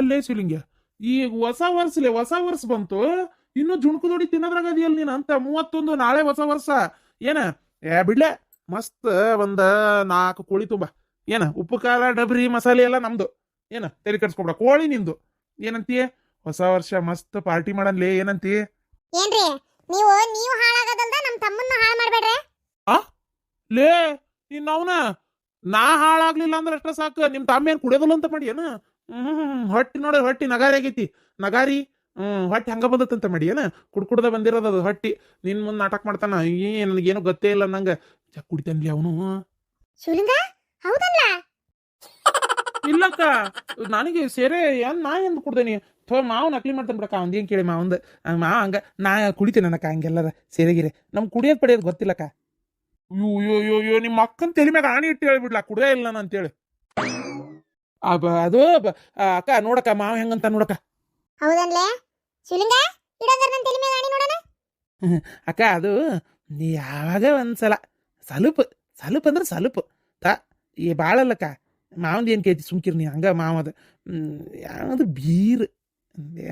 ಅಲ್ಲೇ ಶಿವಲಿಂಗ ಈಗ ಹೊಸ ವರ್ಷಲೆ ಹೊಸ ವರ್ಷ ಬಂತು. ಇನ್ನು ಜುಣ್ಕುದೊಡಿ ತಿನ್ನೋದ್ರಾಗ ಅದಿಯಲ್ಲ ನೀನು ಅಂತ ಮೂವತ್ತೊಂದು ನಾಳೆ ಹೊಸ ವರ್ಷ. ಏನ? ಏ ಬಿಡ್ಲೆ ಮಸ್ತ್ ಒಂದ ನಾಲ್ಕು ಕೋಳಿ ತುಂಬ. ಏನ? ಉಪ್ಪು ಖಾರ ಡಬ್ರಿ ಮಸಾಲೆ ಎಲ್ಲ ನಮ್ದು. ಏನ? ತೆರಿ ಕಟ್ಸ್ಕೊಬಿಡ ಕೋಳಿ ನಿಂದು. ಏನಂತೀಯ ಹೊಸ ವರ್ಷ ಮಸ್ತ್ ಪಾರ್ಟಿ ಮಾಡನ್ಲೇ ಏನಂತಿ? ಏನ್ರಿ ನೀವು ನೀವು ಹಾಳಾಗೋದಲ್ದ ನಮ್ಮ ತಮ್ಮನ್ನ ಹಾಳು ಮಾಡ್ಬೇಡ್ರಿ? ಲೇ ಇನ್ನವನ ಅವನ ನಾ ಹಾಳಾಗ್ಲಿಲ್ಲ ಅಂದ್ರೆ ಅಷ್ಟ ಸಾಕು. ನಿಮ್ ತಮ್ಮ ಏನ್ ಕುಡಿಯೋದಲ್ಲ ಅಂತ ಮಾಡಿ ಏನ? ಹ್ಮ್ ಹೊಟ್ಟಿ ನೋಡ ಹೊಟ್ಟಿ ನಗಾರಿ ಆಗೈತಿ. ನಗಾರಿ ಹ್ಮ್ ಹೊಟ್ಟಿ ಹಂಗ ಬಂದತ್ತಂತ ಮಾಡಿ ಏನ? ಕುಡ್ಕುಡ್ದ ಬಂದಿರೋದು ಅದು ಹೊಟ್ಟಿ. ನಿನ್ ಮುಂದ್ ನಾಟಕ ಮಾಡ್ತಾನ. ಏ ನನಗೇನು ಗೊತ್ತೇ ಇಲ್ಲ ನಂಗ. ಚಕ್ ಕುಡಿತಾನ್ಲಿ ಅವನು? ಶಿವಲಿಂಗ ಹೌದಲ್ಲ? ಇಲ್ಲಕ್ಕ ನನಗೆ ಸೇರೆ ಏನ್ ನಾ ಏನ್ ಕುಡ್ದೇನಿ? ಥೋ ಮಾವ ನಕಲಿ ಮಾಡ್ತಾನ ಬಿಡಕ್ಕ ಅವ್ನ್ ಏನ್ ಕೇಳಿ ಮಾವಂದ? ಮಾವ ಹಂಗ ನಾ ಕುಡಿತೇನೆ ಅನ್ನಕ್ಕ ಹಂಗೆಲ್ಲರ ಸೇರೆಗಿರೆ ನಮ್ ಕುಡಿಯೋದ್ ಪಡೆಯೋದ್ ಗೊತ್ತಿಲ್ಲಕ್ಕ. ಅಯ್ಯೋ ಅಯ್ಯೋ ಅಯ್ಯೋ ನಿಮ್ಮ ಅಕ್ಕನ ತಲೆ ಮ್ಯಾಗ ಆಣಿ ಇಟ್ಟು ಹೇಳ್ಬಿಡ್ಲಾ ಕುಡಿಯೇ ಇಲ್ಲ ನಾನು ಅಂತೇಳಿ. ಅದು ಅಕ್ಕ ನೋಡಕ್ಕ ಮಾವ ಹೆಂಗಂತ ನೋಡಕ್ಕ. ಹೌದನ್ಲೇ? ಶಿವಲಿಂಗ ಇಡಂಗರ್ ನನ್ನ ತಲೆ ಮೇಲೆ ಆಣಿ ನೋಡೋಣ. ಅಕ್ಕ ಅದು ನೀ ಯಾವಾಗ ಒಂದ್ಸಲ ಸ್ವಲ್ಪ ಸ್ವಲ್ಪ ಅಂದ್ರೆ ಸ್ವಲ್ಪ ತ ಈ ಬಾಳಲ್ಲಕ್ಕ ಮಾವಂದ ಏನು ಕೇಳ್ತಿ ಸುಮ್ಕಿರ್ ನೀ ಹಂಗ ಮಾವದ ಯಾವ್ದು ಬೀರ್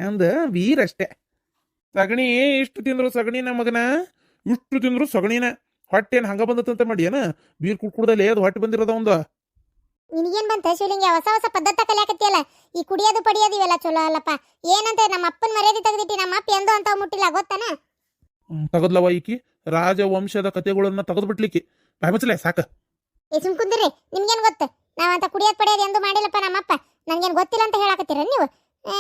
ಅಂದ ಬೀರ್ ಅಷ್ಟೇ. ಸಗಣಿ ಇಷ್ಟು ತಿಂದ್ರು ಸಗಣಿ ನಮ್ಮ ಮಗನ ಇಷ್ಟು ತಿಂದ್ರು ಸಗಣಿನ. ಹೊಟ್ಟೆನ್ ಹಂಗ ಬಂದತ್ತಂತ ಮಾಡಿ ಏನ? ಬೀರ್ ಕುಡ್ಕುಡ್ದಲ್ಲಿ ಅದು ಹೊಟ್ಟೆ ಬಂದಿರೋದ ಒಂದು ನಿನಗೇನ್ ಬಂತ ಶಿವಲಿಂಗ? ಹೊಸ ಹೊಸ ಪದ್ಧತಿ ಕಲಿಯಾಕತ್ತಿಯಲ್ಲ? ಈ ಕುಡಿಯೋದು ಪಡಿಯೋದು ಇವೆಲ್ಲ ಚಲೋ ಅಲ್ಲಪ್ಪ. ಏನಂತ ನಮ್ಮ ಅಪ್ಪನ ಮರ್ಯಾದೆ ತೆಗೆದಿಟ್ಟಿ ನಮ್ಮ ಅಪ್ಪ ಎಂದೋ ಅಂತ ಮುಟ್ಟಿಲ್ಲ ಗೊತ್ತಾನ? ತಗದ್ಲವ ಈಕಿ. ರಾಜವಂಶದ ಕಥೆಗಳನ್ನ ತೆಗೆದ್ಬಿಟ್ಲಿಕ್ಕಿ. ಬಾಯ್ಮಚ್ಚಲೆ ಸಾಕ. ಏ ಸುಮ್ ಕುಂದ್ರಿ. ನಿಮ್ಗೇನ್ ಗೊತ್ತ? ನಾವಂತ ಕುಡಿಯೋದ್ ಪಡಿಯೋದು ಎಂದು ಮಾಡಿಲ್ಲಪ್ಪ ನಮ್ಮಪ್ಪ ನಂಗೇನ್ ಗೊತ್ತಿಲ್ಲ ಅಂತ ಹೇಳಾಕತ್ತೀರ ನೀವು? ಏ,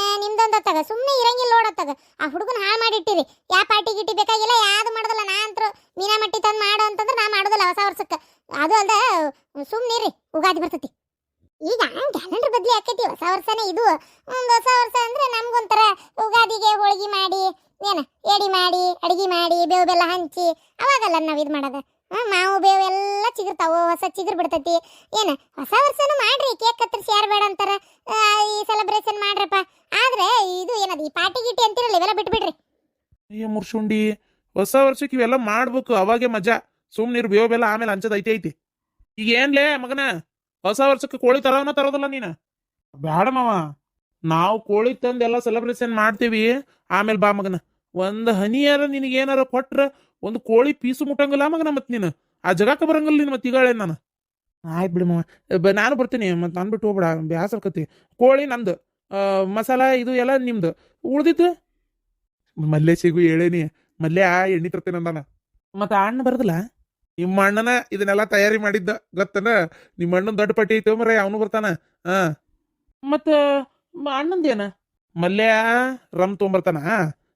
ತಗ ಸುಮ್ಮನೆ ಇರಂಗಿಲ್ಲ ನೋಡತ್ತಾಗ ಆ ಹುಡುಗನ ಹಾಳು ಮಾಡಿಟ್ಟಿರಿ. ಯಾ ಪಾರ್ಟಿ ಗಿಟಿ ಬೇಕಾಗಿಲ್ಲ ಯಾವ್ದು ಮಾಡೋದಲ್ಲ? ನಾ ಅಂತರು ಮೀನಾ ಮಟ್ಟಿ ತಂದು ಮಾಡು ಅಂತಂದ್ರೆ ನಾ ಮಾಡೋದಿಲ್ಲ ಹೊಸ ವರ್ಷಕ್ಕೆ. ಅದು ಅಲ್ದ ಸುಮ್ಮನಿರಿ ಉಗಾದಿ ಬರ್ತೈತಿ. ಈಗ ಕ್ಯಾಲೆಂಡರ್ ಬದಲಿ ಆಕೈತಿ, ಹೊಸ ವರ್ಷನೇ ಇದು. ಒಂದು ಹೊಸ ವರ್ಷ ಅಂದ್ರೆ ನಮ್ಗೊಂಥರ ಉಗಾದಿಗೆ ಹೋಳಿಗೆ ಮಾಡಿ, ಏನ, ಎಡಿ ಮಾಡಿ, ಅಡಿಗೆ ಮಾಡಿ, ಬೇವು ಬೆಲ್ಲ ಹಂಚಿ, ಅವಾಗಲ್ಲ ನಾವು ಇದು ಮಾಡೋದು. ಮಾವು, ಬೇವು ಎಲ್ಲ ಚಿಗುರ್ತಾವು, ಹೊಸ ಚಿಗುರು ಬಿಡ್ತೈತಿ. ಏನ, ಹೊಸ ವರ್ಷನೂ ಮಾಡ್ರಿ, ಕೇಕ್ ಕತ್ತರಿಸಿ ಯಾರು ಬೇಡ ಅಂತಾರ. ಈ ಸೆಲೆಬ್ರೇಷನ್ ಮಾಡ್ರಪ್ಪ. ಆದ್ರೆ ಇದು ಏನದು, ಈ ಪಾರ್ಟಿ ಗೀಟಿ ಅಂತಿರಲ್ಲ, ಇವೆಲ್ಲ ಬಿಟ್ಬಿಡ್ರಿ. ಅಯ್ಯ ಮುರ್ಶುಂಡಿ, ಹೊಸ ವರ್ಷಕ್ಕೆ ಇವೆಲ್ಲ ಮಾಡ್ಬೇಕು, ಅವಾಗೆ ಮಜಾ. ಸುಮ್ಮನೆ ಬೇವು ಬೆಲ್ಲ ಆಮೇಲೆ ಹಂಚದ ಐತಿ ಐತಿ. ಈಗ ಏನ್ಲೇ ಮಗನ? ಹೊಸ ವರ್ಷಕ್ಕೆ ಕೋಳಿ ತರೋನ ತರೋದಲ್ಲ ನೀನ? ಬ್ಯಾಡ ಮಾವ. ನಾವು ಕೋಳಿ ತಂದು ಎಲ್ಲ ಸೆಲೆಬ್ರೇಷನ್ ಮಾಡ್ತೀವಿ. ಆಮೇಲೆ ಬಾ ಮಗನ. ಒಂದು ಹನಿಯಾರ ನಿನಗೇನಾರ ಕೊಟ್ರ ಒಂದು ಕೋಳಿ ಪೀಸು ಮುಟ್ಟಂಗಿಲ್ಲ ಮಗನ ಮತ್ತೆ ನೀನು. ಆ ಜಗಕ್ಕೆ ಬರಂಗಿಲ್ಲ ನೀನು ಮತ್ತೆ ಈಗಾಳೆ ನಾನು. ಆಯ್ತು ಬಿಡಿ ಮಾವ. ನಾನು ಬರ್ತೀನಿ. ಮತ್ತೆ ನಾನು ಬಿಟ್ಟು ಹೋಗ್ಬೇಡ. ಬ್ಯಾಸರ್ಕತಿ ಕೋಳಿ ನಂದು. ಮಸಾಲ ಇದು ಎಲ್ಲ ನಿಮ್ದು. ಉಳ್ದಿದ್ದು? ಸಿಗು ಹೇಳೇನಿ ಆ ಎಣ್ಣೆ ತರ್ತೇನೆ ಅಂದಾನ. ಮತ್ತೆ ಅಣ್ಣ ಬರದಲ್ಲ? ನಿಮ್ಮ ಅಣ್ಣನ ಇದನ್ನೆಲ್ಲ ತಯಾರಿ ಮಾಡಿದ್ದ ಗೊತ್ತನ? ನಿಮ್ಮ ಅಣ್ಣನ ದೊಡ್ಡ ಪಟ್ಟಿ ಐತೆ ಮರ ಅವನು ಬರ್ತಾನ. ಹ ಮತ್ತ ಅಣ್ಣಂದೇನ ಮಲ್ಯ ರಮ್ ತೊಗೊಂಬರ್ತಾನ.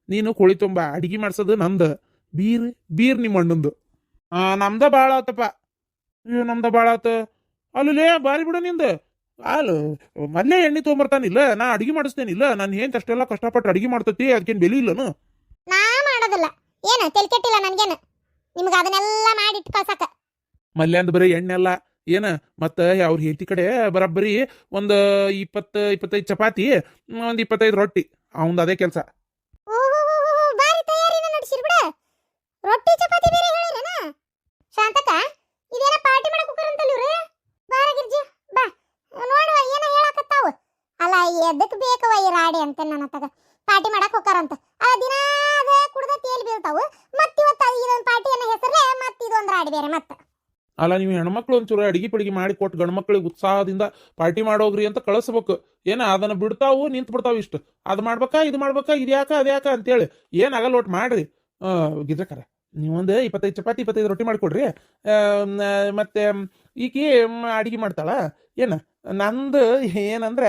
ನೀನು ಕೋಳಿ ತುಂಬ ಅಡಿಗೆ ಮಾಡ್ಸೋದು ನಂದು. ಬೀರ್ ಬೀರ್ ನಿಮ್ಮ ಅಣ್ಣಂದು. ಆ ನಮ್ದ ಭಾಳ ಆತಪ್ಪ. ಅಯ್ಯೋ ನಮ್ದ ಭಾಳ ಆತ. ಅಲ್ಲೇ ಬಾರಿ ಬಿಡು ನಿಂದು. ಅಲ್ಲ ಮಲ್ಯ ಎಣ್ಣೆ ತೊಗೊಂಬರ್ತಾನಿಲ್ಲ ನಾ ಅಡಿಗೆ ಮಾಡಿಸ್ತೇನಿಲ್ಲ ನಾನು ಏನ್ ಅಷ್ಟೆಲ್ಲ ಕಷ್ಟಪಟ್ಟು ಅಡಿಗೆ ಮಾಡ್ತತಿ ಅದಕ್ಕೇನು ಬೆಲೆ ಇಲ್ಲನು? ನಾ ಮಾಡೋದಿಲ್ಲ. ಏನ ತೆಲ್ಕೆಟ್ಟಿಲ್ಲ ನನ್ಗೇನು? ನಿಮ್ಗೆ ಅದನ್ನೆಲ್ಲ ಮಾಡಿ ಕಳ್ಸಕ. ಮಲ್ಯಾಂದ ಬರೀ ಎಣ್ಣೆ ಅಲ್ಲ ಏನ ಮತ್ತ ಅವ್ರ ಹೆಂಡತಿ ಕಡೆ ಬರಬ್ಬರಿ ಒಂದು ಇಪ್ಪತ್ತು ಇಪ್ಪತ್ತೈದು ಚಪಾತಿ ಒಂದು ಇಪ್ಪತ್ತೈದು ರೊಟ್ಟಿ ಅವಂದ ಅದೇ ಕೆಲಸ. ಬಾರಿ ತಯಾರಿನ ನಡೆಸಿರ್ ಬಿಡ ರೊಟ್ಟಿ ಚಪಾತಿ ಬೇರೆ ಹೇಳಿರನ ಶಾಂತಕ ಇದೇನ ಪಾರ್ಟಿ ಮಾಡಕ್ ಹೋಗ್ತಾರಂತಲ್ಲ ಇವ್ರು? ಬಾರ ಗಿರ್ಜಿ ಬಾ. ನೋಡುವ ಏನ ಹೇಳಕತ್ತಾವ? ಅಲ್ಲ ಎದಕ್ ಬೇಕವ ಈ ರಾಡಿ ಅಂತ ನನ್ನ ತಗ. ಪಾರ್ಟಿ ಮಾಡಕ್ ಹೋಗ್ತಾರಂತ ಆ ದಿನ ಅದ ಕುಡ್ದ ತೇಲ್ ಬೀಳ್ತಾವು ಮತ್ ಇವತ್ತ ಇದೊಂದ್ ಪಾರ್ಟಿ ಅನ್ನೋ ಹೆಸರೇ ಮತ್ ಇದೊಂದ್ ರಾಡಿ ಬೇರೆ ಮತ್ತ? ಅಲ್ಲ, ನೀವು ಹೆಣ್ಮಕ್ಳು ಒಂಚೂರು ಅಡಿಗೆ ಪಡಿಗೆ ಮಾಡಿ ಕೊಟ್ಟು ಗಂಡ್ಮಕ್ಳಿಗೆ ಉತ್ಸಾಹದಿಂದ ಪಾರ್ಟಿ ಮಾಡೋಗ್ರಿ ಅಂತ ಕಳಿಸ್ಬೇಕು. ಏನ, ಅದನ್ನ ಬಿಡ್ತಾವು, ನಿಂತು ಬಿಡ್ತಾವು ಇಷ್ಟು. ಅದು ಮಾಡ್ಬೇಕಾ, ಇದು ಮಾಡ್ಬೇಕಾ ಇದ್ಯಾಕ ಅದ್ಯಾಕ ಅಂತೇಳಿ. ಏನಾಗಲ್ಲ ಒಟ್ಟು ಮಾಡ್ರಿ. ಗಿದ್ರಕರ, ನೀವೊಂದು ಇಪ್ಪತ್ತೈದು ಚಪಾತಿ, ಇಪ್ಪತ್ತೈದು ರೊಟ್ಟಿ ಮಾಡಿಕೊಡ್ರಿ. ಮತ್ತೆ ಈಕಿ ಅಡಿಗೆ ಮಾಡ್ತಾಳ? ಏನ, ನಂದು ಏನಂದ್ರೆ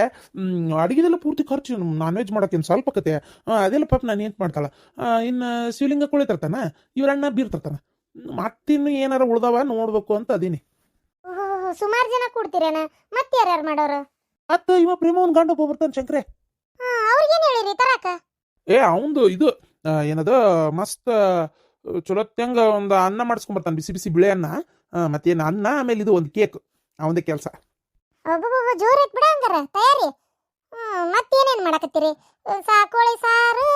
ಅಡುಗೆದೆಲ್ಲ ಪೂರ್ತಿ ಖರ್ಚು ನಾನ್ ವೆಜ್ ಮಾಡಕ್ಕೇನು ಸ್ವಲ್ಪ ಕತೆ. ಅದೆಲ್ಲ ಪಾಪ ನಾನು ಏನು ಮಾಡ್ತಾಳ? ಇನ್ನು ಶಿವಲಿಂಗ ಕೋಳಿ ಇವ್ರ ಅಣ್ಣ ತರ್ತಾನ ಮತ್ತಿನ್ನು ಏನಾರ ಉಳ್ದವ ನೋಡ್ಬೇಕು ಅಂತ ಅದೀನಿ. ಸುಮಾರು ಜನ ಕೂಡ್ತೀರೇನ? ಮತ್ ಯಾರ್ಯಾರು ಮಾಡೋರು? ಅತ್ತ ಇವ ಪ್ರೇಮ ಒಂದ್ ಗಂಡ ಒಬ್ಬ ಬರ್ತಾನ ಶಂಕ್ರೆ ಅವ್ರಿಗೇನ್ ಹೇಳಿರಿ ತರಾಕ? ಏ ಅವಂದು ಇದು ಏನದ ಮಸ್ತ್ ಚಲೋತ್ಯಂಗ ಒಂದು ಅನ್ನ ಮಾಡಿಸ್ಕೊಂಡ್ ಬರ್ತಾನೆ ಬಿಸಿ ಬಿಸಿ ಬಿಳೆ ಅನ್ನ. ಮತ್ತೆ ಮತ್ತೇನ್ ಅನ್ನ ಆಮೇಲೆ ಇದು ಒಂದು ಕೇಕ್ ಅವಂದೇ ಕೆಲಸ. ಒಬ್ಬೊಬ್ಬ ಜೋರ್ ಐತ್ ಬಿಡ ಹಂಗಾರ ತಯಾರಿ. ಮತ್ತೇನೇನ್ ಮಾಡಕತ್ತೀರಿ? ಸಾ ಕೋಳಿ ಸಾರು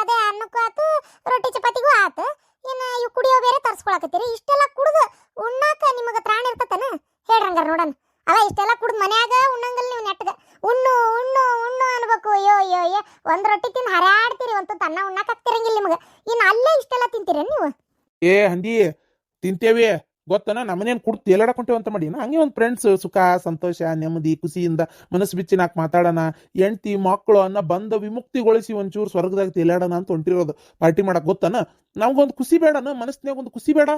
ಅದೇ ಅನ್ನಕ್ಕೂ ಆತು ರೊಟ್ಟಿ ಚಪಾತಿಗೂ ಆತು. ಇನ್ನ ಇವು ಕುಡಿಯೋ ಬೇರೆ ತರ್ಸ್ಕೊಳಕತ್ತೀರಿ? ಇಷ್ಟೆಲ್ಲ ಕುಡ್ದು ಉಣ್ಣಾಕ ನಿಮಗೆ ತ್ರಾಣ ಇರ್ತತನ? ಹೇಳ್ರಂಗಾರ ನೋಡಣ ಅಲ್ಲ, ಇಷ್ಟೆಲ್ಲ ಕುಡ್ದು ಮನ್ಯಾಗ ಉಣ್ಣಂಗಲ್ ನೀವು ನೆಟ್ಟಗ ಉಣ್ಣು ಉಣ್ಣು ಉಣ್ಣು ಅನ್ಬೇಕು. ಅಯ್ಯೋ ಅಯ್ಯೋ ಅಯ್ಯೋ. ಒಂದ್ ರೊಟ್ಟಿ ತಿಂದು ಹರಾಡ್ತೀರಿ, ಒಂದು ತನ್ನ ಉಣ್ಣಾಕ ಆಗ್ತಿರಂಗಿಲ್ಲ ನಿಮಗೆ. ಇನ್ನು ಅಲ್ಲೇ ಇಷ್ಟೆಲ್ಲ ತಿಂತೀರ ನೀವು? ಏ, ಹಂದಿ, ತಿಂತೇವಿ. ಗೊತ್ತನ? ನಮ್ಮನೇನು ಕುಡ್ತು ತೇಲಾಡಕೊಂತೇವೆ ಅಂತ ಮಾಡಿ. ಹಂಗೆ ಒಂದು ಫ್ರೆಂಡ್ಸ್ ಸುಖ ಸಂತೋಷ ನೆಮ್ಮದಿ ಖುಷಿಯಿಂದ ಮನಸ್ಸು ಬಿಚ್ಚಿ ನಾಲ್ಕು ಮಾತಾಡೋಣ. ಹೆಂಡ್ತಿ ಮಕ್ಕಳು ಅನ್ನ ಬಂದ ವಿಮುಕ್ತಿಗೊಳಿಸಿ ಒಂಚೂರು ಸ್ವರ್ಗದಾಗ ತೇಲಾಡೋಣ ಅಂತ ಹೊಂಟಿರೋದು. ಪಾರ್ಟಿ ಮಾಡಕ್ ಗೊತ್ತನ? ನಮ್ಗೊಂದು ಖುಷಿ ಬೇಡನ ಮನಸ್ಸಿನಾಗ ಒಂದು ಖುಷಿ ಬೇಡ.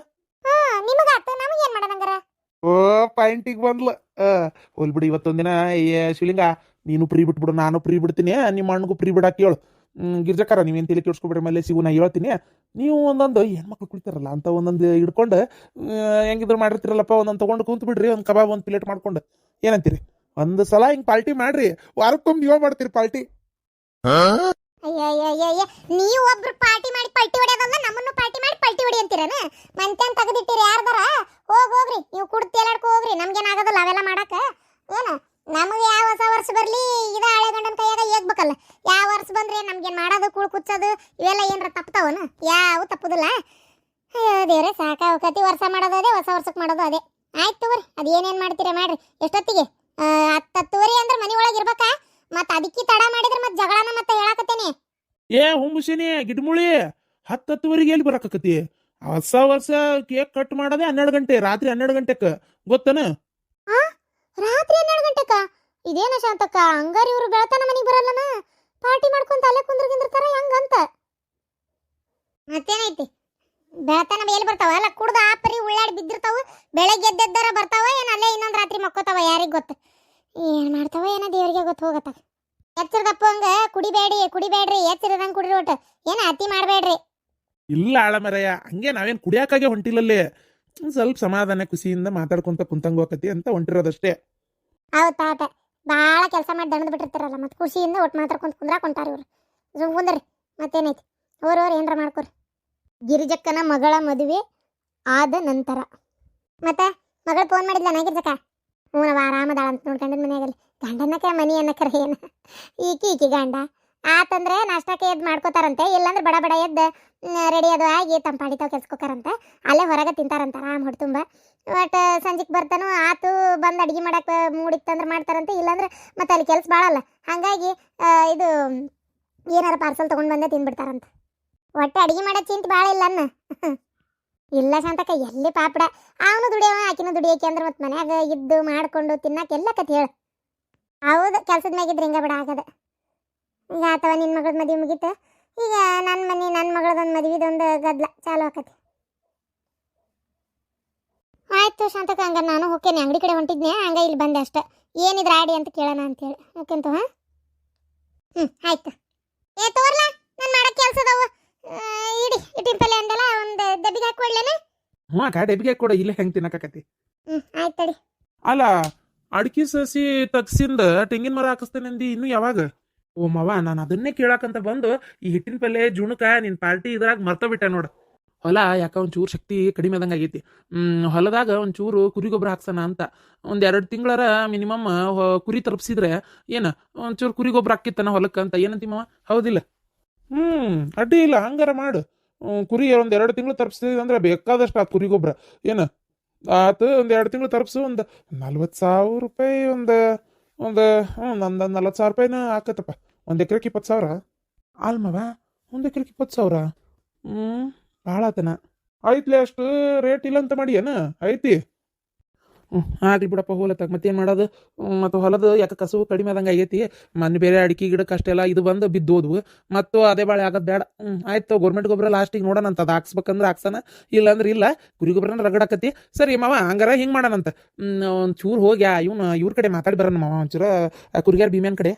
ಓ ಪಾಯಿಂಟಿಗೆ ಬಂದ್ಲ. ಹೋಲ್ಬಿಡಿ ಇವತ್ತೊಂದಿನ ಏ ಶಿವಲಿಂಗ ನೀನು ಫ್ರೀ ಬಿಟ್ಬಿಡು ನಾನು ಫ್ರೀ ಬಿಡ್ತೀನಿ ನಿಮ್ಮ ಅಣ್ಣಗೂ ಫ್ರೀ ಬಿಡಾಕಿ ಹೇಳು. ಹ್ಮ್, ಗಿರ್ಜಕ್ಕಾರ ನೀವೇನು ತಲೆ ಕೆಡ್ಸ್ಕೊಬೇಡಿ ಮೇಲೆ ಸಿಗು ನಾ ಹೇಳ್ತೀನಿ. ನೀವು ಒಂದೊಂದು ಹೆಣ್ಮಕ್ಳು ಕುಳಿತಾರಲ್ಲ ಅಂತ ಒಂದೊಂದು ಹಿಡ್ಕೊಂಡು ಹೆಂಗಿದ್ರು ಮಾಡಿರ್ತೀರಲ್ಲಪ್ಪ ಒಂದೊಂದು ತೊಗೊಂಡು ಕುಂತು ಬಿಡ್ರಿ ಒಂದು ಕಬಾಬ್ ಒಂದು ಪ್ಲೇಟ್ ಮಾಡ್ಕೊಂಡು. ಏನಂತೀರಿ? ಒಂದು ಸಲ ಹಿಂಗೆ ಪಾರ್ಟಿ ಮಾಡ್ರಿ ವಾರಕ್ಕೊಮ್ಮೆ ನೀವೇ ಮಾಡ್ತೀರಿ ಪಾರ್ಟಿ. ನೀವು ಒಬ್ರು ಪಾರ್ಟಿ ಮಾಡಿ ಪಲ್ಟಿ ಹೊಡೆಯೋದಲ್ಲ ನಮ್ಮನ್ನು ಪಾರ್ಟಿ ಮಾಡಿ ಪಲ್ಟಿ ಹೊಡಿ ಅಂತೀರನ? ಮಂತ್ಯಾನ್ ತೆಗೆದಿಟ್ಟಿರಿ ಯಾರ್ದಾರ? ಹೋಗ್ ಹೋಗ್ರಿ ನೀವು ಕುಡ್ದು ತೇಲಾಡ್ಕೊ ಹೋಗ್ರಿ ನಮ್ಗೇನ್ ಆಗೋದಿಲ್ಲ ಅವೆಲ್ಲ ಮಾಡಕ ಏನ? ನಮಗೆ ಯಾವ ಹೊಸ ವರ್ಷ ಬರ್ಲಿ ಇದ ಹಳೆ ನಮ್ಗೆ ನಮ್ಗೇನ್ ಮಾಡೋದು ಕೂಳ್ ಕುಚ್ಚೋದು ಇವೆಲ್ಲ ಏನರ ತಪ್ಪತಾವನ ಯಾವ ತಪ್ಪುದಿಲ್ಲ. ಅಯ್ಯೋ ದೇವ್ರೆ ಸಾಕಾವಕತಿ ವರ್ಷ ಮಾಡೋದು ಅದೇ ಹೊಸ ವರ್ಷಕ್ಕೆ ಮಾಡೋದು ಅದೇ. ಆಯ್ತು ತಗೋರಿ ಅದು ಏನೇನು ಮಾಡ್ತೀರಾ ಮಾಡ್ರಿ. ಎಷ್ಟೊತ್ತಿಗೆ? ಹತ್ತು ಹತ್ತ್ ಹತ್ತುವರೆ ಅಂದ್ರೆ ಮನಿ ಒಳಗೆ ಇರ್ಬೇಕಾ? ಮತ್ತ ಅದಕ್ಕೆ ತಡ ಮಾಡಿದ್ರೆ ಮತ್ತೆ ಜಗಳನ ಮತ್ತೆ ಹೇಳಾಕತ್ತೇನೆ. ಏ ಹುಂಬುಸಿನಿ ಗಿಡ್ಮುಳಿ ಹತ್ತು ಹತ್ತುವರೆಗೆ ಎಲ್ಲಿ ಬರಾಕತ್ತಿ ಹೊಸ ವರ್ಷ ಕೇಕ್ ಕಟ್ ಮಾಡೋದೇ ಹನ್ನೆರಡು ಗಂಟೆ ರಾತ್ರಿ ಹನ್ನೆರಡು ಗಂಟೆಗೆ ಗೊತ್ತನ? ರಾತ್ರಿ ಹನ್ನೆರಡು ಗಂಟೆಕ? ಇದೇನ ಶಾಂತಕ್ಕ? ಅಂಗಾರಿ ಇವರು ಬೆಳತನ ಮನೆಗೆ ಬರಲ್ಲನ? ಪಾರ್ಟಿ ಮಾಡ್ಕೊಂತ ಅಲ್ಲೇ ಕುಂದ್ರಗಿಂದಿರ್ತಾರ ಹೆಂಗಂತ? ಮತ್ತೇನೈತಿ? ಬೆಳತನ ಎಲ್ಲಿ ಬರ್ತಾವ? ಅಲ್ಲ ಕುಡ್ದ ಆಪರಿ ಉಳ್ಳಾಡಿ ಬಿದ್ದಿರ್ತಾವ ಬೆಳಗ್ಗೆ ಎದ್ದೆದ್ದಾರ ಬರ್ತಾವ ಏನು ಅಲ್ಲೇ ಇನ್ನೊಂದು ರಾತ್ರಿ ಮಕ್ಕೋತಾವ ಯಾರಿಗೆ ಗೊತ್ತು? ಏನ್ ಮಾಡ್ತಾವ ಏನ ದೇವರಿಗೆ ಗೊತ್ತು ಹೋಗತ್ತ. ಎಚ್ಚರದಪ್ಪ ಹಂಗ ಕುಡಿಬೇಡಿ ಕುಡಿಬೇಡ್ರಿ ಎಚ್ಚರದಂಗ್ ಕುಡಿರಿ ಒಟ್ಟು. ಏನ ಅತಿ ಮಾಡಬೇಡ್ರಿ. ಇಲ್ಲ ಆಳಮರಯ್ಯ ಹಂಗೆ ನಾವೇನು ಕುಡಿಯಾಕಾಗೆ ಹೊಂಟಿಲ್ಲಲ್ಲಿ. ಸ್ವಲ್ಪ ಸಮಾಧಾನ ಖುಷಿಯಿಂದ ಮಾತಾಡ್ಕೊಂತ ಕುಂತಂಗೋಕತಿ ಅಂತ ಹೊಂಟಿರೋದಷ್ಟೇ. ಹೌದ್ ತಾಟ ಭಾಳ ಕೆಲಸ ಮಾಡಿ ದಣದ್ ಬಿಟ್ಟಿರ್ತಾರಲ್ಲ, ಮತ್ತೆ ಖುಷಿಯಿಂದ ಒಟ್ಟು ಮಾತ್ರ ಕುಂತ ಕುಂದ್ರ ಹೊಂಟಾರ ಇವ್ರು. ಸುಮ್ ಕುಂದ್ರಿ, ಮತ್ತೇನೈತಿ? ಅವ್ರ ಏನಾರ ಮಾಡ್ಕೊರಿ. ಗಿರಿಜಕ್ಕನ ಮಗಳ ಮದುವೆ ಆದ ನಂತರ. ಮತ್ತೆ ಮಗಳು ಫೋನ್ ಮಾಡಿದ್ಲ ನಾ ಗಿರಿಜಕ್ಕ? ಹ್ಞೂ ನಾವು ಆರಾಮದಾಳ ಅಂತ ನೋಡ್ಕೊಂಡ ಮನೆಯಾಗಲ್ಲಿ. ಗಂಡನಕ ಮನಿ ಅನ್ನಕರ ಏನು? ಈಕಿ ಈಕಿ ಗಂಡ. ಆತಂದ್ರೆ ನಾಷ್ಟಕ್ಕೆ ಎದ್ದು ಮಾಡ್ಕೋತಾರಂತೆ, ಇಲ್ಲಾಂದ್ರೆ ಬಡ ಬಡ ಎದ್ದು ರೆಡಿ ಅದು ಆಗಿ ತಂಪಾಡಿ ತಾವು ಅಲ್ಲೇ ಹೊರಗೆ ತಿಂತಾರಂತ, ಆರಾಮ್ ಹೊಟ್ಟೆ ತುಂಬ. ಒಟ್ಟು ಸಂಜೆಗೆ ಬರ್ತಾನೋ, ಆತು ಬಂದು ಅಡುಗೆ ಮಾಡಕ್ಕೆ ಮೂಡಿತ್ತಂದ್ರೆ ಮಾಡ್ತಾರಂತೆ, ಇಲ್ಲಾಂದ್ರೆ ಮತ್ತೆ ಅಲ್ಲಿ ಕೆಲಸ ಭಾಳಲ್ಲ ಹಾಗಾಗಿ ಇದು, ಏನಾರು ಪಾರ್ಸಲ್ ತೊಗೊಂಡು ಬಂದೇ ತಿಂದ್ಬಿಡ್ತಾರಂತ. ಒಟ್ಟು ಅಡುಗೆ ಮಾಡೋ ಚಿಂತೆ ಭಾಳ ಇಲ್ಲ ಅನ್ನ. ಇಲ್ಲ ಶಾಂತಕ್ಕ, ಎಲ್ಲಿ ಪಾಪಡ. ಅವನು ದುಡಿಯವ, ಆಕಿನ ದುಡಿಯಕ್ಕೆ ಅಂದ್ರೆ ಮತ್ತೆ ಮನ್ಯಾಗ ಇದ್ದು ಮಾಡ್ಕೊಂಡು ತಿನ್ನಕ್ಕೆ ಎಲ್ಲ ಕತೆ ಹೇಳು. ಹೌದು, ಕೆಲ್ಸದ ಮ್ಯಾಗಿದ್ರೆ ಹಿಂಗೆ ಬಿಡ ಆಗದ. ಈಗ ಅಥವಾ ನಿನ್ನ ಮಗಳ ಮದುವೆ ಮುಗೀತು. ಈಗ ನನ್ನ ಮನೆ ನನ್ನ ಮಗಳದೊಂದು ಮದುವೆದೊಂದು ಗದ್ಲ, ಚಾಲು ಆಕತಿ. ಆಯ್ತು ಶಾಂತಕ ಹಂಗ ನಾನು ಹೋಗ್ತೇನೆ ಅಂಗಡಿ ಕಡೆ ಹೊಂಟಿದ್ನೆ ಹಂಗ ಇಲ್ಲಿ ಬಂದೆ ಅಷ್ಟೆ. ಏನಿದ್ರ ಆಡಿ ಅಂತ ಕೇಳೋಣ ಅಂತೇಳಿ. ಓಕೆಂತ ಹಾ? ಹ್ಞೂ ಆಯ್ತು. ಏ ತೋರ್ಲ ನಾನು ಮಾಡೋ ಕೆಲಸ ಅದಾವು. ಇಡಿ ಇಟ್ಟಿನ ಪಲ್ಯ ಅಂದಲ್ಲ ಒಂದು ಡಬ್ಬಿಗೆ ಹಾಕೊಡ್ಲೇನೆ ಹ್ಞೂ ಅಕ್ಕ ಡಬ್ಬಿಗೆ ಹಾಕೊಡ ಇಲ್ಲೇ ಹೆಂಗೆ ತಿನ್ನಕತ್ತಿ. ಹ್ಞೂ ಆಯ್ತು ತಡಿ. ಅಲ್ಲ ಅಡಿಕೆ ಸಸಿ ತಗ್ಸಿಂದ ತೆಂಗಿನ ಮರ ಹಾಕಿಸ್ತೇನೆ ಅಂದಿ ಇನ್ನು ಯಾವಾಗ? ಓ ಮವ ನಾನು ಅದನ್ನೇ ಕೇಳಾಕಂತ ಬಂದು ಈ ಹಿಟ್ಟಿನ ಪಲ್ಲೆ ಜುಣಕ ನಿನ್ ಪಾರ್ಟಿ ಇದ್ರಾಗ ಮರ್ತ ಬಿಟ್ಟೆ ನೋಡು. ಹೊಲ ಯಾಕೆ ಒಂಚೂರು ಶಕ್ತಿ ಕಡಿಮೆ ಆದಂಗೆ ಆಗೈತಿ. ಹೊಲದಾಗ ಒಂಚೂರು ಕುರಿ ಗೊಬ್ಬರ ಹಾಕ್ಸೋಣ ಅಂತ. ಒಂದು ಎರಡು ತಿಂಗಳರ ಮಿನಿಮಮ್ ಕುರಿ ತಲುಪಿಸಿದ್ರೆ ಏನ? ಒಂಚೂರು ಕುರಿ ಗೊಬ್ಬರ ಹಾಕಿತ್ತನ ಹೊಲಕ್ಕೆ ಅಂತ. ಏನಂತಿ ಮಾವ? ಹೌದಿಲ್ಲ? ಹ್ಞೂ ಅಡ್ಡಿ ಇಲ್ಲ. ಹಂಗಾರ ಮಾಡು. ಕುರಿ ಒಂದು ಎರಡು ತಿಂಗಳು ತರ್ಪಿಸಿದ್ವಿ ಅಂದ್ರೆ ಬೇಕಾದಷ್ಟು ಆ ಕುರಿ ಗೊಬ್ಬರ. ಏನ? ಆತು ಒಂದು ಎರಡು ತಿಂಗಳು ತರ್ಪಿಸು ಒಂದು ನಲ್ವತ್ತು ಸಾವಿರ ರೂಪಾಯಿ ಒಂದು ಒಂದು ಹ್ಞೂ ನಂದು ನಲ್ವತ್ತು ಸಾವಿರ ರೂಪಾಯಿನ ಹಾಕತ್ತಪ್ಪ. ಒಂದು ಎಕರೆಗೆ ಇಪ್ಪತ್ತು ಸಾವಿರ? ಅಲ್ಮವ ಒಂದು ಎಕರೆಗೆ ಇಪ್ಪತ್ತು ಸಾವಿರ? ಹ್ಞೂ ಭಾಳ ಆತನ ಐತ್ಲೆ ಅಷ್ಟು ರೇಟ್ ಇಲ್ಲ ಅಂತ ಮಾಡಿ ಏನ? ಐತಿ ಹ್ಞೂ ಆಗ್ಲಿ ಬಿಡಪ್ಪ ಹೋಲತ್ತಾಗ ಮತ್ತೇನು ಮಾಡೋದು? ಮತ್ತು ಹೊಲದ ಯಾಕೆ ಕಸು ಕಡಿಮೆ ಆದಂಗೆ ಆಗೈತಿ? ಮೊನ್ನೆ ಬೇರೆ ಅಡಿಕೆ ಗಿಡಕ್ಕೆ ಅಷ್ಟೆಲ್ಲ ಇದು ಬಂದು ಬಿದ್ದೋದ್ವು. ಮತ್ತು ಅದೇ ಬಾಳೆ ಆಗೋದು ಬೇಡ. ಹ್ಞೂ ಆಯ್ತು ಗೌರ್ಮೆಂಟ್ ಗೊಬ್ಬರ ಲಾಸ್ಟಿಗೆ ನೋಡೋಣ ಅಂತ. ಅದು ಹಾಕ್ಸ್ಬೇಕಂದ್ರೆ ಹಾಕ್ಸನ. ಇಲ್ಲಾಂದ್ರೆ ಇಲ್ಲ. ಕುರಿ ಗೊಬ್ಬರನ ರಗಡಾಕತಿ ಸರಿ ಮಾವ, ಹಂಗಾರ ಹಿಂಗೆ ಮಾಡೋಣಂತ. ಒಂದು ಚೂರು ಹೋಗಿ ಇವನು ಇವ್ರ ಕಡೆ ಮಾತಾಡಿ ಬರೋಣ ಮಾವ ಒಂಚೂರು. ಕುರಿಗಾರ ಭೀಮ್ಯಾನ್ ಕಡೆ.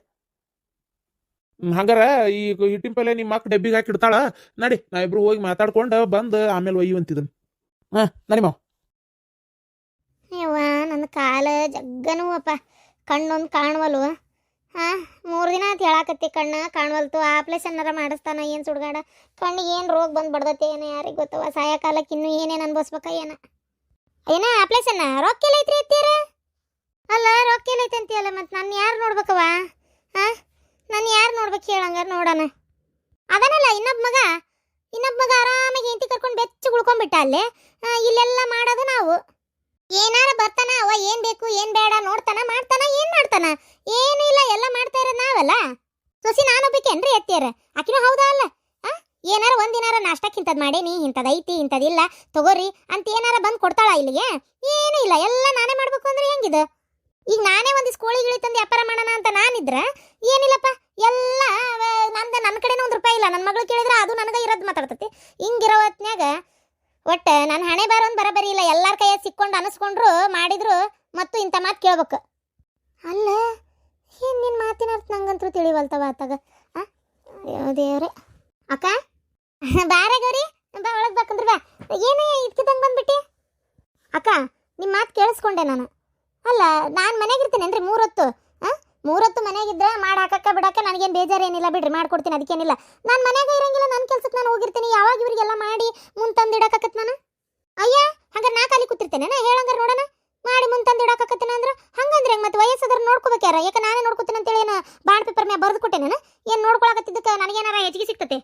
ಹಂಗಾರ ಈ ಹಿಟ್ಟಿನ ಪಲ್ಲೆ ನಿಮ್ಮ ಮಕ್ಕ ಡಬ್ಬಿಗೆ ಹಾಕಿ ಇಡ್ತಾಳ, ನಡಿ ಇಬ್ರು ಹೋಗಿ ಮಾತಾಡ್ಕೊಂಡು ಬಂದು ಆಮೇಲೆ ಒಯ್ಯುವಂತಿದ್ದನು ಹಾಂ, ನಡಿ ಮಾವ. ನನ್ನ ಕಾಲ ಜಗ್ಗನು ಅಪ್ಪ ಕಣ್ಣೊಂದು ಕಾಣವಲ್ವ? ಹಾ, ಮೂರು ದಿನ ಅಂತ ಹೇಳಾಕತ್ತಿ ಕಣ್ಣ, ಕಾಣವಲ್ತು. ಆಪ್ರೇಷನ್ನರ ಮಾಡಿಸ್ತಾನ ಏನು ಸುಡ್ಗಾಡ? ಕಣ್ಣಿಗೆ ಏನು ರೋಗ ಬಂದು ಬಡ್ದತ್ತೆ ಏನೋ ಯಾರಿಗೆ ಗೊತ್ತವ ಸಾಯಕಾಲಕ್ಕೆ ಇನ್ನೂ ಏನೇನು ಅನ್ಭವಿಸ್ಬೇಕ ಏನ? ಏನ ಆಪ್ರೇಷನ್ನ ರೊಕ್ಕ ಎಲ್ಲ ಐತ್ರಿ ಅತ್ತೀರ ಅಲ್ಲ ರೊಕ್ಕ ಎಲ್ಲ ಐತೆ ಅಂತೀಯಲ್ಲ ಮತ್ತೆ ನಾನು ಯಾರು ನೋಡ್ಬೇಕವ ಹಾ? ನಾನು ಯಾರು ನೋಡ್ಬೇಕು ಹೇಳಂಗ ನೋಡೋಣ. ಅದನಲ್ಲ ಇನ್ನೊಬ್ಬ ಮಗ ಇನ್ನೊಬ್ಬ ಮಗ ಆರಾಮಾಗಿ ಹೆಂಡತಿ ಕರ್ಕೊಂಡು ಬೆಚ್ಚ ಉಳ್ಕೊಂಡ್ಬಿಟ್ಟ ಅಲ್ಲೇ? ಇಲ್ಲೆಲ್ಲ ಮಾಡೋದು ನಾವು. ಏನಾರ ಬರ್ತಾನ ಅವ ಏನು ಬೇಕು, ಏನು ಬೇಡ, ನೋಡ್ತಾನ, ಮಾಡ್ತಾನ, ಏನು ಮಾಡ್ತಾನ? ಏನೂ ಇಲ್ಲ, ಎಲ್ಲ ಮಾಡ್ತಾ ಇರೋದು ನಾವಲ್ಲ? ಸೊಸಿ ನಾನೊಬ್ಬಕೇನ್ರಿ ಎತ್ತಿಯರ? ಆಕಿನೂ ಹೌದಾ ಅಲ್ಲ? ಏನಾರ ಒಂದಿನಾರ ನಾಷ್ಟಕ್ಕಿಂತದ್ ಮಾಡೇನಿ ಇಂಥದ್ ಐತಿ ಇಂಥದಿಲ್ಲ ತಗೋರಿ ಅಂತ ಏನಾರ ಬಂದು ಕೊಡ್ತಾಳ ಇಲ್ಲಿಗೆ? ಏನೂ ಇಲ್ಲ, ಎಲ್ಲ ನಾನೇ ಮಾಡ್ಬೇಕು ಅಂದ್ರೆ ಹೆಂಗಿದು? ಈಗ ನಾನೇ ಒಂದು ಕೋಳಿ ಗಿಳಿ ತಂದು ವ್ಯಾಪಾರ ಮಾಡೋಣ ಅಂತ ನಾನಿದ್ರೆ, ಏನಿಲ್ಲಪ್ಪ, ಎಲ್ಲ ನಂದು ನನ್ನ ಕಡೆನೂ ಒಂದು ರೂಪಾಯಿ ಇಲ್ಲ. ನನ್ನ ಮಗಳು ಕೇಳಿದ್ರೆ ಅದು ನನಗೆ ಇರೋದು ಮಾತಾಡ್ತತಿ. ಹಿಂಗಿರೋ ಹೊತ್ನ್ಯಾಗ ಒಟ್ಟು ನನ್ನ ಹಣೆ ಬಾರ ಒಂದು ಬರಬರಿ ಇಲ್ಲ. ಎಲ್ಲರ ಕೈಯಾಗ ಸಿಕ್ಕೊಂಡು ಅನಿಸ್ಕೊಂಡ್ರು, ಮಾಡಿದ್ರು, ಮತ್ತು ಇಂಥ ಮಾತು ಕೇಳ್ಬೇಕು. ಅಲ್ಲ, ಏನು ನಿನ್ನ ಮಾತಿನ ಅರ್ಥ ನಂಗಂತೂ ತಿಳಿವಲ್ತವ ಆತಾಗ? ದೇವ್ರೆ. ಅಕ್ಕ ಬಾರೆ ಗೌರಿ, ಬಾ ಒಳಗೆ ಬೇಕಂದ್ರೆ ಬಾ. ಏನೇ ಇದ್ಕಿದಂಗೆ ಬಂದ್ಬಿಟ್ಟಿ? ಅಕ್ಕ ನಿಮ್ಮ ಮಾತು ಕೇಳಿಸ್ಕೊಂಡೆ ನಾನು. ಅಲ್ಲ, ನಾನು ಮನೆಗಿರ್ತೀನೇನ್ರಿ, ಮೂರೊತ್ತು. ಹಾಂ ಮೂರೊತ್ತು ಮನೆಗಿದ್ರೆ ಮಾಡಿ ಹಾಕಕ್ಕೆ ಬಿಡಕ್ಕ ನನಗೇನು ಬೇಜಾರೇನಿಲ್ಲ ಬಿಡ್ರಿ, ಮಾಡ್ಕೊಡ್ತೀನಿ, ಅದಕ್ಕೇನಿಲ್ಲ. ನಾನು ಮನೆಗೆ ಇರಂಗಿಲ್ಲ ನನ್ನ ಕೆಲ್ಸಕ್ಕೆ ನಾನು ಹೋಗಿರ್ತೀನಿ, ಯಾವಾಗ ಇವರಿಗೆಲ್ಲ ಮಾಡಿ ಮುಂದೆ ತಂದು ನಾನು? ಅಯ್ಯ, ಹಂಗಾರೆ ನಾ ಖಾಲಿ ಕೂತಿರ್ತೇನೆ ಹೇಳಂಗಾರೆ ನೋಡೋಣ? ಮಾಡಿ ಮುಂದೆ ತಂದು ಅಂದ್ರೆ? ಹಂಗಂದ್ರೆ ಹೆಂಗ್ ಮತ್ತೆ ವಯಸ್ಸದ್ರ ನೋಡ್ಕೋಬೇಕಾರ ಯಾಕೆ ನಾನೇ ನೋಡ್ಕೊತೀನಿ ಅಂತೇಳಿ ಏನು ಬಾಂಡ್ ಪೇಪರ್ ಮ್ಯಾಗ ಬರೆದು ನಾನು ಏನು ನೋಡ್ಕೊಳಕತ್ತಿದ್ದಕ್ಕೆ ನನಗೇನಾರ ಹೆಚ್ಚಿಗೆ ಸಿಗ್ತತೆ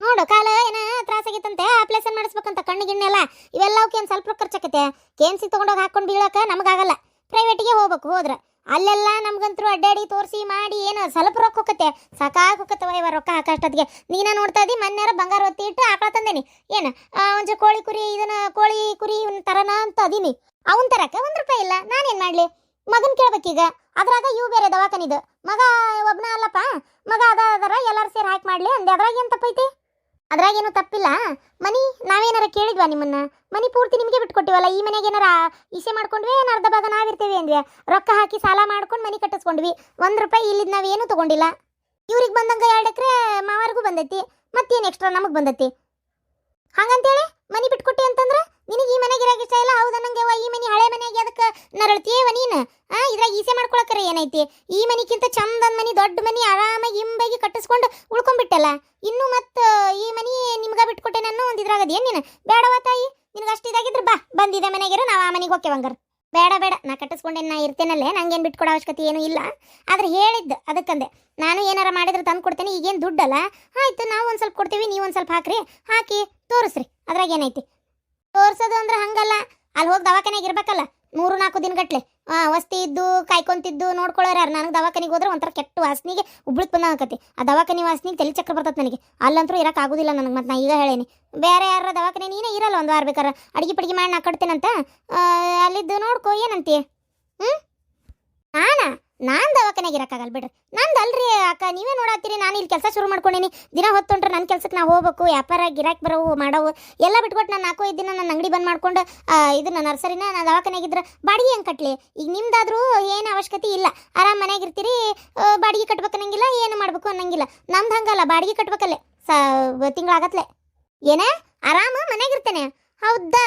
ನೋಡು, ಕಾಲ ಏನ ತ್ರಾಸಾಗಿತ್ತಂತೆ ಆಪ್ಲೇಷನ್ ಮಾಡಿಸ್ಬೇಕಂತ ಕಣ್ಣು ಗಿಣ್ಣೆಲ್ಲ ಇವೆಲ್ಲ ಏನು ಸ್ವಲ್ಪ ರೊಕ್ಕ ಖರ್ಚಾಕತ್ತೆ? ಕೇನ್ಸಿ ತಗೊಂಡೋಗಿ ಹಾಕೊಂಡು ಬೀಳೋಕೆ ನಮಗಾಗಲ್ಲ. ಪ್ರೈವೇಟಿಗೆ ಹೋಗ್ಬೇಕು, ಹೋದ್ರೆ. ಅಲ್ಲೆಲ್ಲ ನಮ್ಗಂತರೂ ಅಡ್ಡಾಡಿ ತೋರಿಸಿ ಮಾಡಿ ಏನು ಸ್ವಲ್ಪ ರೊಕ್ಕ ಹೋಗತ್ತೆ. ಸಾಕಾಗಿ ಹೋಗತ್ತವ ಇವ ರೊಕ್ಕ ಹಾಕಷ್ಟೊತ್ತಿಗೆ. ನೀನ ನೋಡ್ತಾ ಇದ್ದಿ ಬಂಗಾರ ಒತ್ತಿ ಇಟ್ಟು ಆಕಳ ತಂದೇನಿ. ಏನು ಒಂದು ಕೋಳಿ ಕುರಿ, ಇದನ್ನ ಕೋಳಿ ಕುರಿ ಇವ್ನ ತರನ ಅಂತ ಅದೀನಿ. ಅವನ್ ತರಕ್ಕೆ ಒಂದು ರೂಪಾಯಿ ಇಲ್ಲ, ನಾನೇನು ಮಾಡಲಿ? ಮಗನ್ ಕೇಳ್ಬೇಕೀಗ. ಅದ್ರಾಗ ಇವು ಬೇರೆ ದವಾಖಾನಿದು. ಮಗ ಒಬ್ನ ಅಲ್ಲಪ್ಪ, ಮಗ ಅದ ಅದರ, ಎಲ್ಲರೂ ಸೇರಿ ಹಾಕಿ ಮಾಡಲಿ, ಅಂದೆ. ಅದ್ರಾಗ ಏನು ತಪ್ಪೈತಿ? ಅದ್ರಾಗೇನು ತಪ್ಪಿಲ್ಲ. ಮನಿ, ನಾವೇನಾರ ಕೇಳಿದ್ವಾ ನಿಮ್ಮನ್ನ? ಮನಿ ಪೂರ್ತಿ ನಿಮಗೆ ಬಿಟ್ಕೊಟ್ಟಿವಲ್ಲ, ಈ ಮನೆಗೆ ಏನಾರ ಇಸೆ ಮಾಡ್ಕೊಂಡ್ವಿ, ಏನು ಅರ್ಧ ಭಾಗ ನಾವಿರ್ತೇವೆ ಅಂದ್ವಿ. ರೊಕ್ಕ ಹಾಕಿ ಸಾಲ ಮಾಡ್ಕೊಂಡು ಮನಿ ಕಟ್ಟಿಸ್ಕೊಂಡ್ವಿ. ಒಂದು ರೂಪಾಯಿ ಇಲ್ಲಿದ್ ನಾವೇನು ತಗೊಂಡಿಲ್ಲ. ಇವ್ರಿಗೆ ಬಂದಂಗ ಎರಡು ಎಕರೆ ಮಾವಾರಿಗೂ ಬಂದೈತಿ. ಮತ್ತೇನು ಎಕ್ಸ್ಟ್ರಾ ನಮಗೆ ಬಂದೈತಿ? ಹಂಗಂತೇಳಿ ಮನಿ ಬಿಟ್ಕೊಟ್ಟಿ ಅಂತಂದ್ರ ನಿನಗೆ ಈ ಮನೆಗೆ ಇರಕ್ಕೆ ಇಷ್ಟ ಇಲ್ಲ? ಹೌದಾ ನಂಗೆ ಈ ಮನೆ ಹಳೆ ಮನೆಗೆ ಅದಕ್ಕೆ ನರಳ್ತೀಯವ ನೀನು? ಆ, ಇದ್ರಾಗ ಈಸೆ ಮಾಡ್ಕೊಳಕರ ಏನೈತಿ? ಈ ಮನೆಗಿಂತ ಚಂದನ್ ಮನೆ, ದೊಡ್ಡ ಮನೆ ಆರಾಮಾಗಿ ಹಿಂಬಾಗಿ ಕಟ್ಟಿಸ್ಕೊಂಡು ಉಳ್ಕೊಂಡ್ಬಿಟ್ಟಲ್ಲ ಇನ್ನು ಮತ್ತೆ, ಈ ಮನೆ ನಿಮ್ಗೆ ಬಿಟ್ಕೊಟ್ಟೆ ನಾನು ಒಂದು ಇದ್ರಾಗ ಅದೇನ್ ನೀನು? ಬೇಡವಾ ತಾಯಿ, ನಿನಗೆ ಅಷ್ಟು ಇದಾಗಿದ್ರೆ ಬಾ. ಬಂದಿದೆ ಮನೆಗಿರು, ನಾವು ಆ ಮನೆಗೆ ಹೋಗ್ತೇವೆ ಬಂಗಾರ ಬೇಡ ಬೇಡ. ನಾ ಕಟ್ಟಿಸ್ಕೊಂಡೆ ನಾ ಇರ್ತೇನಲ್ಲೇ? ನಂಗೇನು ಬಿಟ್ಕೊಡೋ ಅವಶ್ಯಕತೆ ಏನೂ ಇಲ್ಲ. ಆದ್ರೆ ಹೇಳಿದ್ದು ಅದಕ್ಕಂದೆ ನಾನು ಏನಾರ ಮಾಡಿದ್ರೆ ತಂದು ಕೊಡ್ತೇನೆ, ಈಗೇನು ದುಡ್ಡಲ್ಲ? ಆಯ್ತು, ನಾವು ಒಂದು ಸ್ವಲ್ಪ ಕೊಡ್ತೀವಿ, ನೀವು ಒಂದು ಸ್ವಲ್ಪ ಹಾಕ್ರಿ. ಹಾಕಿ, ತೋರಿಸ್ರಿ. ಅದ್ರಾಗ ಏನೈತಿ? ತೋರ್ಸೋದು ಅಂದ್ರೆ ಹಂಗಲ್ಲ. ಅಲ್ಲಿ ಹೋಗಿ ದವಾಖಾನೆಗೆ ಇರ್ಬೇಕಲ್ಲ, ಮೂರು ನಾಲ್ಕು ದಿನಗಟ್ಲೆ. ವಸ್ತಿ ಇದ್ದು ಕಾಯ್ಕೊಂತಿದ್ದು ನೋಡ್ಕೊಳ್ಳೋರು ನನಗೆ ದವಾಖಾನಿಗೆ ಹೋದ್ರೆ ಒಂಥರ ಕೆಟ್ಟ ವಾಸನೆಗೆ ಉಬ್ಳಿಕ್ ಬಂದ ಆಕತಿ. ಆ ದವಾಖಾನೆ ವಾಸನೆಗೆ ತಲೆ ಚಕ್ರ ಬರ್ತದೆ ನನಗೆ. ಅಲ್ಲಂತರೂ ಆಗೋದಿಲ್ಲ ನನಗೆ ಮತ್ತೆ ನಾ ಈಗ ಹೇಳೇನಿ. ಬೇರೆ ಯಾರ ದವಾಖಾನೆ ನೀನೇ ಇರಲ್ಲ ಒಂದು ವಾರ ಬೇಕಾರೆ. ಅಡಿಗೆ ಪಡಿಗೆ ಮಾಡಿ ನಾ ಕಟ್ತೇನಂತ? ಅಲ್ಲಿದ್ದು ನೋಡ್ಕೊ, ಏನಂತೀಯ? ಹ್ಞೂ ನಾನಾ? ನಾನು ದವಾಖಾನೆಗೆ ಇರಕ್ಕಾಗಲ್ಲ ಬಿಡ್ರಿ. ನಂದು ಅಲ್ರಿ ಅಕ್ಕ, ನೀವೇ ನೋಡತ್ತೀರಿ, ನಾನು ಇಲ್ಲಿ ಕೆಲಸ ಶುರು ಮಾಡ್ಕೊಂಡೀನಿ. ದಿನ ಹೊತ್ತೊಂಡ್ರೆ ನನ್ನ ಕೆಲಸಕ್ಕೆ ನಾ ಹೋಗ್ಬೇಕು, ವ್ಯಾಪಾರ, ಗಿರಾಕ್ ಬರೋವು, ಮಾಡವು, ಎಲ್ಲ ಬಿಟ್ಕೊಟ್ಟು ನಾನು ನಾಲ್ಕು ದಿನ ನನ್ನ ಅಂಗಡಿ ಬಂದ್ ಮಾಡ್ಕೊಂಡು ಇದನ್ನ ನರ್ಸರಿನ ನಾನು ದವಾಖಾನೆಗಿದ್ರೆ ಬಾಡಿಗೆ ಹೆಂಗೆ ಕಟ್ಲಿ? ಈಗ ನಿಮ್ದಾದರೂ ಏನು ಅವಶ್ಯಕತೆ ಇಲ್ಲ. ಆರಾಮ್ ಮನೆಯಾಗ ಇರ್ತೀರಿ ಬಾಡಿಗೆ ಕಟ್ಬೇಕು ಅನ್ನಂಗಿಲ್ಲ, ಏನು ಮಾಡಬೇಕು ಅನ್ನಂಗಿಲ್ಲ. ನಮ್ದು ಹಂಗಲ್ಲ, ಬಾಡಿಗೆ ಕಟ್ಬೇಕಲ್ಲೇ. ಸ ತಿಂಗಳಾಗತ್ಲೆ ಏನೇ? ಆರಾಮ ಮನೆಯಾಗಿರ್ತೇನೆ ಹೌದಾ?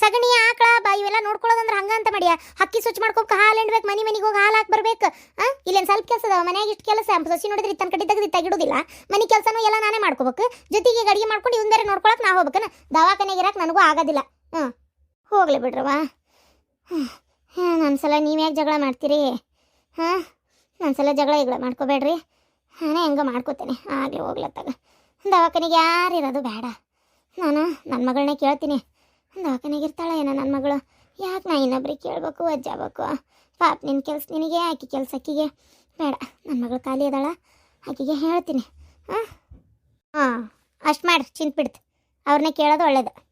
ಸಗಣಿ, ಆಕಳ ಇವೆಲ್ಲ ನೋಡ್ಕೊಳ್ಳೋದಂದ್ರೆ ಹಂಗಂತ ಮಾಡಿಯ? ಹಕ್ಕಿ ಸ್ವಚ್ಛ ಮಾಡ್ಕೊಂಡು ಹಾಲು ಹಿಂಡ್ಬೇಕು, ಮನಿ ಮನಿಗೆ ಹೋಗಿ ಹಾಲು ಹಾಕಿ ಬರ್ಬೇಕು ಇಲ್ಲೇನು ಸ್ವಲ್ಪ ಕೆಲಸ ಅದಾವ? ಮನೆಯಾಗ ಇಷ್ಟು ಕೆಲಸ? ಸಸಿ ನೋಡಿದ್ರೆ ತನ್ನ ಕಡೆ ತೆಗೆದು ತೆಗಿಡೋದಿಲ್ಲ. ಮನೆ ಕೆಲಸನೂ ಎಲ್ಲ ನಾನೇ ಮಾಡ್ಕೋಬೇಕು. ಜೊತೆಗೆ ಅಡಿಗೆ ಮಾಡ್ಕೊಂಡು ಇವನ್ ಬೇರೆ ನೋಡ್ಕೊಳಕ್ ನಾ ಹೋಗ್ಬೇಕನ. ದವಾಖಾನೆಗೆ ಇರಕ್ಕೆ ನನಗೂ ಆಗೋದಿಲ್ಲ. ಹ್ಞೂ ಹೋಗ್ಲಿ ಬಿಡ್ರವ್ವ. ಹಾಂ ನನ್ನ ಸಲ ನೀವು ಯಾಕೆ ಜಗಳ ಮಾಡ್ತೀರಿ? ಹಾಂ? ನನ್ನ ಸಲ ಜಗಳ ಗಿಗಳ ಮಾಡ್ಕೋಬೇಡ್ರಿ. ನಾನೇ ಹೆಂಗೆ ಮಾಡ್ಕೋತೇನೆ. ಆಗಲಿ ಹೋಗ್ಲತ್ತಾಗ. ದವಾಖಾನೆಗೆ ಯಾರು ಇರೋದು ಬೇಡ. ನಾನು ನನ್ನ ಮಗಳನ್ನೇ ಕೇಳ್ತೀನಿ. ದವಾಖಾನೆಗೆ ಇರ್ತಾಳೆ ಏನೋ ನನ್ನ ಮಗಳು. ಯಾಕೆ ನಾ ಇನ್ನೊಬ್ರಿಗೆ ಕೇಳಬೇಕು ಅಜ್ಜಾಬೇಕು ಪಾಪ ನಿನ್ನ ಕೆಲಸ ನಿನಗೆ, ಆಕೆ ಕೆಲಸ ಆಕಿಗೆ ಬೇಡ ನನ್ನ ಮಗಳು ಖಾಲಿ ಅದಾಳ. ಆಕೆಗೆ ಹೇಳ್ತೀನಿ. ಹಾಂ? ಹಾಂ, ಅಷ್ಟು ಮಾಡ್ರಿ ಚಿಂತೆ ಬಿಡ್ತು ಅವ್ರನ್ನ ಕೇಳೋದು ಒಳ್ಳೇದು.